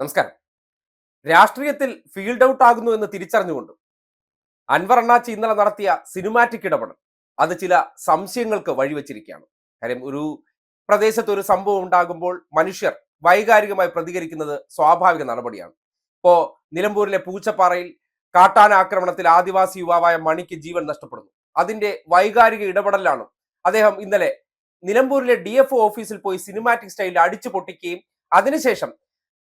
നമസ്കാരം. രാഷ്ട്രീയത്തിൽ field out ആകുന്നു എന്ന് തിരിച്ചറിഞ്ഞുകൊണ്ട് അൻവർ അണ്ണാച്ചി ഇന്നലെ നടത്തിയ സിനിമാറ്റിക് ഇടപെടൽ. അത് ചില സംശയങ്ങൾക്ക് വഴിവെച്ചിരിക്കുകയാണ്. കാര്യം ഒരു പ്രദേശത്ത് ഒരു സംഭവം ഉണ്ടാകുമ്പോൾ മനുഷ്യർ വൈകാരികമായി പ്രതികരിക്കുന്നത് സ്വാഭാവിക നടപടിയാണ്. ഇപ്പോ നിലമ്പൂരിലെ പൂച്ചപ്പാറയിൽ കാട്ടാന ആക്രമണത്തിൽ ആദിവാസി യുവാവായ മണിക്ക് ജീവൻ നഷ്ടപ്പെടുന്നു. അതിന്റെ വൈകാരിക ഇടപെടലാണ് അദ്ദേഹം ഇന്നലെ നിലമ്പൂരിലെ ഡി ഓഫീസിൽ പോയി സിനിമാറ്റിക് സ്റ്റൈലിൽ അടിച്ചു പൊട്ടിക്കുകയും അതിനുശേഷം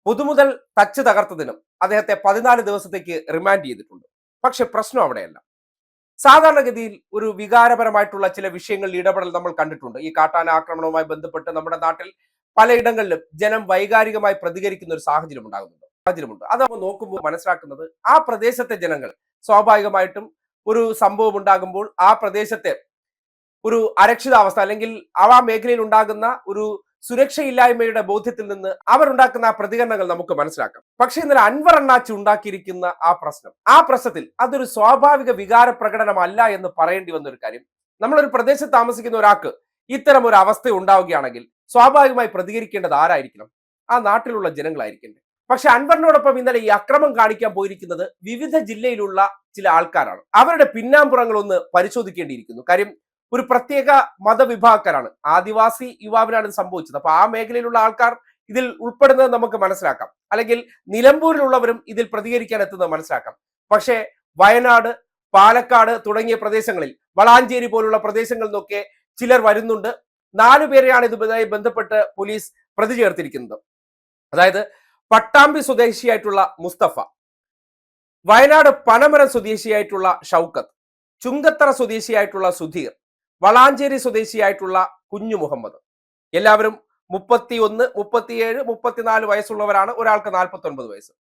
പുതുമുതൽ തച്ച് തകർത്തതിനും അദ്ദേഹത്തെ പതിനാല് ദിവസത്തേക്ക് റിമാൻഡ് ചെയ്തിട്ടുണ്ട്. പക്ഷെ പ്രശ്നം അവിടെയല്ല. സാധാരണഗതിയിൽ ഒരു വികാരപരമായിട്ടുള്ള ചില വിഷയങ്ങളിൽ ഇടപെടൽ നമ്മൾ കണ്ടിട്ടുണ്ട്. ഈ കാട്ടാന ആക്രമണവുമായി ബന്ധപ്പെട്ട് നമ്മുടെ നാട്ടിൽ പലയിടങ്ങളിലും ജനം വൈകാരികമായി പ്രതികരിക്കുന്ന ഒരു സാഹചര്യം ഉണ്ടാകുന്നുണ്ട്. സാഹചര്യമുണ്ട്. അത് നമ്മൾ നോക്കുമ്പോൾ മനസ്സിലാക്കുന്നത് ആ പ്രദേശത്തെ ജനങ്ങൾ സ്വാഭാവികമായിട്ടും ഒരു സംഭവം ഉണ്ടാകുമ്പോൾ ആ പ്രദേശത്തെ ഒരു അരക്ഷിതാവസ്ഥ അല്ലെങ്കിൽ ആ മേഖലയിൽ ഉണ്ടാകുന്ന ഒരു സുരക്ഷയില്ലായ്മയുടെ ബോധ്യത്തിൽ നിന്ന് അവരുണ്ടാക്കുന്ന ആ പ്രതികരണങ്ങൾ നമുക്ക് മനസ്സിലാക്കാം. പക്ഷെ ഇന്നലെ അൻവർ അണ്ണാച്ചി ഉണ്ടാക്കിയിരിക്കുന്ന ആ പ്രശ്നം ആ പ്രശ്നത്തിൽ അതൊരു സ്വാഭാവിക വികാര പ്രകടനമല്ല എന്ന് പറയേണ്ടി വന്ന ഒരു കാര്യം. നമ്മളൊരു പ്രദേശത്ത് താമസിക്കുന്ന ഒരാൾക്ക് ഇത്തരം ഒരു അവസ്ഥ ഉണ്ടാവുകയാണെങ്കിൽ സ്വാഭാവികമായി പ്രതികരിക്കേണ്ടത് ആരായിരിക്കണം? ആ നാട്ടിലുള്ള ജനങ്ങളായിരിക്കണ്ടേ. പക്ഷെ അൻവറിനോടൊപ്പം ഇന്നലെ ഈ അക്രമം കാണിക്കാൻ പോയിരിക്കുന്നത് വിവിധ ജില്ലയിലുള്ള ചില ആൾക്കാരാണ്. അവരുടെ പിന്നാമ്പുറങ്ങൾ ഒന്ന് പരിശോധിക്കേണ്ടിയിരിക്കുന്നു. കാര്യം ഒരു പ്രത്യേക മതവിഭാഗക്കാരാണ്. ആദിവാസി യുവാവിനാണ് സംഭവിച്ചത്. അപ്പൊ ആ മേഖലയിലുള്ള ആൾക്കാർ ഇതിൽ ഉൾപ്പെടുന്നത് നമുക്ക് മനസ്സിലാക്കാം. അല്ലെങ്കിൽ നിലമ്പൂരിലുള്ളവരും ഇതിൽ പ്രതികരിക്കാൻ എത്തുന്നത് മനസ്സിലാക്കാം. പക്ഷേ വയനാട് പാലക്കാട് തുടങ്ങിയ പ്രദേശങ്ങളിൽ വളാഞ്ചേരി പോലുള്ള പ്രദേശങ്ങളിൽ നിന്നൊക്കെ ചിലർ വരുന്നുണ്ട്. നാലു പേരെയാണ് ഇതുമായി ബന്ധപ്പെട്ട് പോലീസ് പ്രതി ചേർത്തിരിക്കുന്നത്. അതായത് പട്ടാമ്പി സ്വദേശിയായിട്ടുള്ള മുസ്തഫ വയനാട് പനമരം സ്വദേശിയായിട്ടുള്ള ഷൗക്കത്ത് ചുങ്കത്തറ സ്വദേശിയായിട്ടുള്ള സുധീർ വളാഞ്ചേരി സ്വദേശിയായിട്ടുള്ള കുഞ്ഞു മുഹമ്മദ്. എല്ലാവരും മുപ്പത്തി ഒന്ന് മുപ്പത്തിയേഴ് മുപ്പത്തിനാല് വയസ്സുള്ളവരാണ്. ഒരാൾക്ക് നാൽപ്പത്തി ഒൻപത് വയസ്സ്.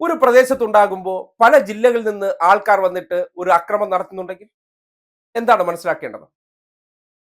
ഒരു പ്രദേശത്തുണ്ടാകുമ്പോൾ പല ജില്ലകളിൽ നിന്ന് ആൾക്കാർ വന്നിട്ട് ഒരു അക്രമം നടത്തുന്നുണ്ടെങ്കിൽ എന്താണ് മനസ്സിലാക്കേണ്ടത്?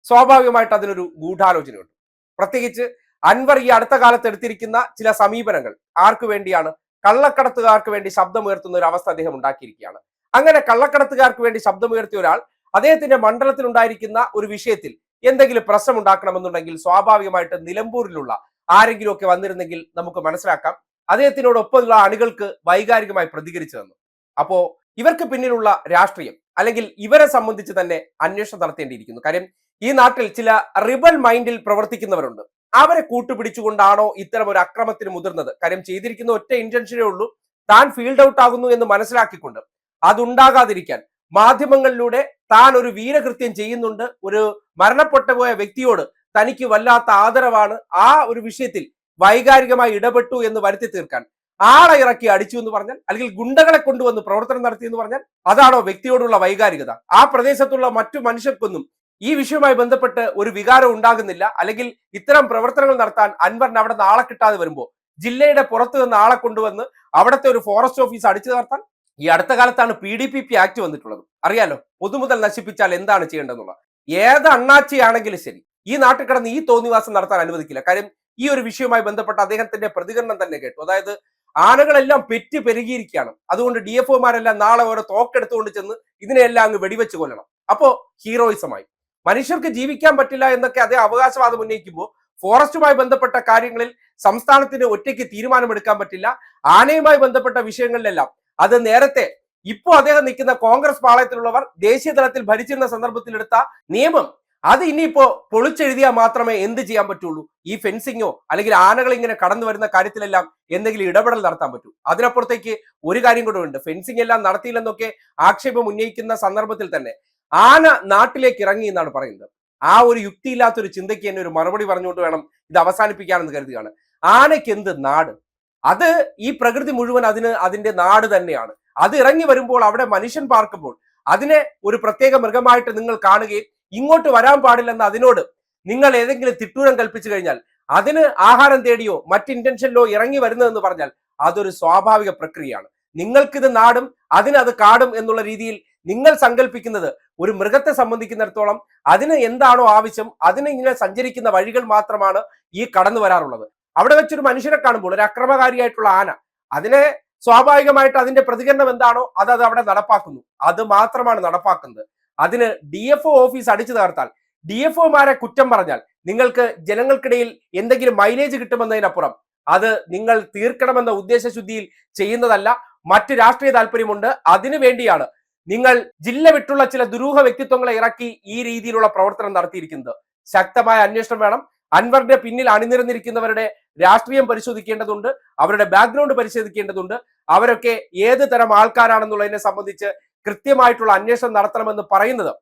സ്വാഭാവികമായിട്ട് അതിനൊരു ഗൂഢാലോചനയുണ്ട്. പ്രത്യേകിച്ച് അൻവർ ഈ അടുത്ത കാലത്ത് എടുത്തിരിക്കുന്ന ചില സമീപനങ്ങൾ ആർക്കു വേണ്ടിയാണ്? കള്ളക്കടത്തുകാർക്ക് വേണ്ടി ശബ്ദമുയർത്തുന്ന ഒരു അവസ്ഥ അദ്ദേഹം ഉണ്ടാക്കിയിരിക്കുകയാണ്. അങ്ങനെ കള്ളക്കടത്തുകാർക്ക് വേണ്ടി ശബ്ദമുയർത്തിയ ഒരാൾ അദ്ദേഹത്തിന്റെ മണ്ഡലത്തിൽ ഉണ്ടായിരിക്കുന്ന ഒരു വിഷയത്തിൽ എന്തെങ്കിലും പ്രശ്നം ഉണ്ടാക്കണമെന്നുണ്ടെങ്കിൽ സ്വാഭാവികമായിട്ട് നിലമ്പൂരിലുള്ള ആരെങ്കിലുമൊക്കെ വന്നിരുന്നെങ്കിൽ നമുക്ക് മനസ്സിലാക്കാം. അദ്ദേഹത്തിനോടൊപ്പമുള്ള അണികൾക്ക് വൈകാരികമായി പ്രതികരിച്ചു തന്നു. അപ്പോ ഇവർക്ക് പിന്നിലുള്ള രാഷ്ട്രീയം അല്ലെങ്കിൽ ഇവരെ സംബന്ധിച്ച് തന്നെ അന്വേഷണം നടത്തേണ്ടിയിരിക്കുന്നു. കാര്യം ഈ നാട്ടിൽ ചില റിബൽ മൈൻഡിൽ പ്രവർത്തിക്കുന്നവരുണ്ട്. അവരെ കൂട്ടുപിടിച്ചുകൊണ്ടാണോ ഇത്തരം ഒരു അക്രമത്തിന് മുതിർന്നത്? കാര്യം ചെയ്തിരിക്കുന്ന ഒറ്റ ഇന്റൻഷനേ ഉള്ളൂ. താൻ ഫീൽഡ് ഔട്ട് ആകുന്നു എന്ന് മനസ്സിലാക്കിക്കൊണ്ട് അതുണ്ടാകാതിരിക്കാൻ മാധ്യമങ്ങളിലൂടെ താൻ ഒരു വീരകൃത്യം ചെയ്യുന്നുണ്ട്. ഒരു മരണപ്പെട്ടു പോയ വ്യക്തിയോട് തനിക്ക് വല്ലാത്ത ആദരവാണ്. ആ ഒരു വിഷയത്തിൽ വൈകാരികമായി ഇടപെട്ടു എന്ന് വരുത്തി തീർക്കാൻ. ആളെ ഇറക്കി അടിച്ചു എന്ന് പറഞ്ഞാൽ അല്ലെങ്കിൽ ഗുണ്ടകളെ കൊണ്ടുവന്ന് പ്രവർത്തനം നടത്തി എന്ന് പറഞ്ഞാൽ അതാണോ വ്യക്തിയോടുള്ള വൈകാരികത. ആ പ്രദേശത്തുള്ള മറ്റു മനുഷ്യർക്കൊന്നും ഈ വിഷയവുമായി ബന്ധപ്പെട്ട് ഒരു വികാരം ഉണ്ടാകുന്നില്ല. അല്ലെങ്കിൽ ഇത്തരം പ്രവർത്തനങ്ങൾ നടത്താൻ അൻവറിന് അവിടെ നിന്ന് ആളെ കിട്ടാതെ വരുമ്പോൾ ജില്ലയുടെ പുറത്തു നിന്ന് ആളെ കൊണ്ടുവന്ന് അവിടുത്തെ ഒരു ഫോറസ്റ്റ് ഓഫീസ് അടിച്ചു നടത്താൻ ഈ അടുത്ത കാലത്താണ് P D P P act വന്നിട്ടുള്ളത്. അറിയാലോ? പൊതുമുതൽ നശിപ്പിച്ചാൽ എന്താണ് ചെയ്യേണ്ടതെന്നുള്ള ഏത് അണ്ണാച്ചിയാണെങ്കിലും ശരി ഈ നാട്ടിൽ കിടന്ന് ഈ തോന്നിവാസം നടത്താൻ അനുവദിക്കില്ല. കാര്യം ഈ ഒരു വിഷയവുമായി ബന്ധപ്പെട്ട അദ്ദേഹത്തിന്റെ പ്രതികരണം തന്നെ കേട്ടു. അതായത് ആനകളെല്ലാം പെറ്റ് പെരുകിയിരിക്കുകയാണ്. അതുകൊണ്ട് ഡി എഫ് ഒമാരെല്ലാം നാളെ ഓരോ തോക്കെടുത്തുകൊണ്ട് ചെന്ന് ഇതിനെല്ലാം അങ്ങ് വെടിവെച്ച് കൊല്ലണം. അപ്പോ ഹീറോയിസമായി. മനുഷ്യർക്ക് ജീവിക്കാൻ പറ്റില്ല എന്നൊക്കെ അതേ അവകാശവാദം ഉന്നയിക്കുമ്പോൾ ഫോറസ്റ്റുമായി ബന്ധപ്പെട്ട കാര്യങ്ങളിൽ സംസ്ഥാനത്തിന് ഒറ്റയ്ക്ക് തീരുമാനമെടുക്കാൻ പറ്റില്ല. ആനയുമായി ബന്ധപ്പെട്ട വിഷയങ്ങളിലെല്ലാം അത് നേരത്തെ ഇപ്പോ അദ്ദേഹം നിൽക്കുന്ന കോൺഗ്രസ് പാളയത്തിലുള്ളവർ ദേശീയ തലത്തിൽ ഭരിച്ചിരുന്ന സന്ദർഭത്തിലെടുത്ത നിയമം. അത് ഇനിയിപ്പോ പൊളിച്ചെഴുതിയാൽ മാത്രമേ എന്ത് ചെയ്യാൻ പറ്റുള്ളൂ? ഈ ഫെൻസിങ്ങോ അല്ലെങ്കിൽ ആനകൾ ഇങ്ങനെ കടന്നു വരുന്ന കാര്യത്തിലെല്ലാം എന്തെങ്കിലും ഇടപെടൽ നടത്താൻ പറ്റൂ? അതിനപ്പുറത്തേക്ക് ഒരു കാര്യം കൂടെ ഉണ്ട്. ഫെൻസിങ് എല്ലാം നടത്തിയില്ലെന്നൊക്കെ ആക്ഷേപം ഉന്നയിക്കുന്ന സന്ദർഭത്തിൽ തന്നെ ആന നാട്ടിലേക്ക് ഇറങ്ങി എന്നാണ് പറയുന്നത്. ആ ഒരു യുക്തിയില്ലാത്തൊരു ചിന്തയ്ക്ക് തന്നെ ഒരു മറുപടി പറഞ്ഞുകൊണ്ട് വേണം ഇത് അവസാനിപ്പിക്കാനെന്ന് കരുതുകയാണ്. ആനയ്ക്ക് എന്ത് നാട്? അത് ഈ പ്രകൃതി മുഴുവൻ അതിന് അതിന്റെ നാട് തന്നെയാണ്. അത് ഇറങ്ങി വരുമ്പോൾ അവിടെ മനുഷ്യൻ പാർക്കുമ്പോൾ അതിനെ ഒരു പ്രത്യേക മൃഗമായിട്ട് നിങ്ങൾ കാണുകയും ഇങ്ങോട്ട് വരാൻ പാടില്ലെന്ന് അതിനോട് നിങ്ങൾ ഏതെങ്കിലും തിട്ടൂരം കൽപ്പിച്ചു കഴിഞ്ഞാൽ അതിന് ആഹാരം തേടിയോ മറ്റ് ഇന്റൻഷനിലോ ഇറങ്ങി വരുന്നതെന്ന് പറഞ്ഞാൽ അതൊരു സ്വാഭാവിക പ്രക്രിയയാണ്. നിങ്ങൾക്കിത് നാടും അതിനത് കാടും എന്നുള്ള രീതിയിൽ നിങ്ങൾ സങ്കല്പിക്കുന്നത് ഒരു മൃഗത്തെ സംബന്ധിക്കുന്നിടത്തോളം അതിന് എന്താണോ ആവശ്യം അതിന് ഇങ്ങനെ സഞ്ചരിക്കുന്ന വഴികൾ മാത്രമാണ് ഈ കടന്നു വരാറുള്ളത് അവിടെ വെച്ചൊരു മനുഷ്യനെ കാണുമ്പോൾ ഒരു അക്രമകാരിയായിട്ടുള്ള ആന അതിനെ സ്വാഭാവികമായിട്ട് അതിന്റെ പ്രതികരണം എന്താണോ അത് അത് അവിടെ നടപ്പാക്കുന്നു. അത് മാത്രമാണ് നടപ്പാക്കുന്നത്. അതിന് ഡി എഫ് ഓഫീസ് അടിച്ചു തകർത്താൽ ഡി എഫ് ഒമാരെ കുറ്റം പറഞ്ഞാൽ നിങ്ങൾക്ക് ജനങ്ങൾക്കിടയിൽ എന്തെങ്കിലും മൈലേജ് കിട്ടുമെന്നതിനപ്പുറം അത് നിങ്ങൾ തീർക്കണമെന്ന ഉദ്ദേശശുദ്ധിയിൽ ചെയ്യുന്നതല്ല. മറ്റ് രാഷ്ട്രീയ താല്പര്യമുണ്ട്. അതിനു വേണ്ടിയാണ് നിങ്ങൾ ജില്ല വിട്ടുള്ള ചില ദുരൂഹ വ്യക്തിത്വങ്ങളെ ഇറക്കി ഈ രീതിയിലുള്ള പ്രവർത്തനം നടത്തിയിരിക്കുന്നത്. ശക്തമായ അന്വേഷണം വേണം. അൻവറിന്റെ പിന്നിൽ അണിനിരന്നിരിക്കുന്നവരുടെ രാഷ്ട്രീയം പരിശോധിക്കേണ്ടതുണ്ട് അവരുടെ ബാക്ക്ഗ്രൗണ്ട് പരിശോധിക്കേണ്ടതുണ്ട് അവരൊക്കെ ഏത് തരം ആൾക്കാരാണെന്നുള്ളതിനെ സംബന്ധിച്ച് കൃത്യമായിട്ടുള്ള അന്വേഷണം നടത്തണമെന്ന് പറയുന്നത്.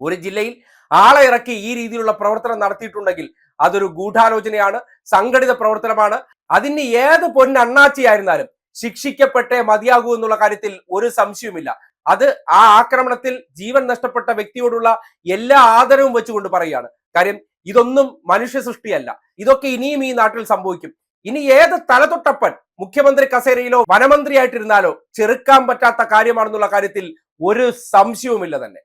ഒരു ജില്ലയിൽ ആളെ ഇറക്കി ഈ രീതിയിലുള്ള പ്രവർത്തനം നടത്തിയിട്ടുണ്ടെങ്കിൽ അതൊരു ഗൂഢാലോചനയാണ് സംഘടിത പ്രവർത്തനമാണ്. അതിന് ഏത് പൊന്നണ്ണാച്ചിയായിരുന്നാലും ശിക്ഷിക്കപ്പെട്ടേ മതിയാകൂ എന്നുള്ള കാര്യത്തിൽ ഒരു സംശയവുമില്ല. അത് ആ ആക്രമണത്തിൽ ജീവൻ നഷ്ടപ്പെട്ട വ്യക്തിയോടുള്ള എല്ലാ ആദരവും വെച്ചുകൊണ്ട് പറയുകയാണ്. കാര്യം ഇതൊന്നും മനുഷ്യ സൃഷ്ടിയല്ല. ഇതൊക്കെ ഇനിയും ഈ നാട്ടിൽ സംഭവിക്കും. ഇനി ഏത് തലതൊട്ടപ്പൻ മുഖ്യമന്ത്രി കസേരയിലോ വനമന്ത്രിയായിട്ടിരുന്നാലോ ചെറുക്കാൻ പറ്റാത്ത കാര്യമാണെന്നുള്ള കാര്യത്തിൽ ഒരു സംശയവുമില്ല തന്നെ.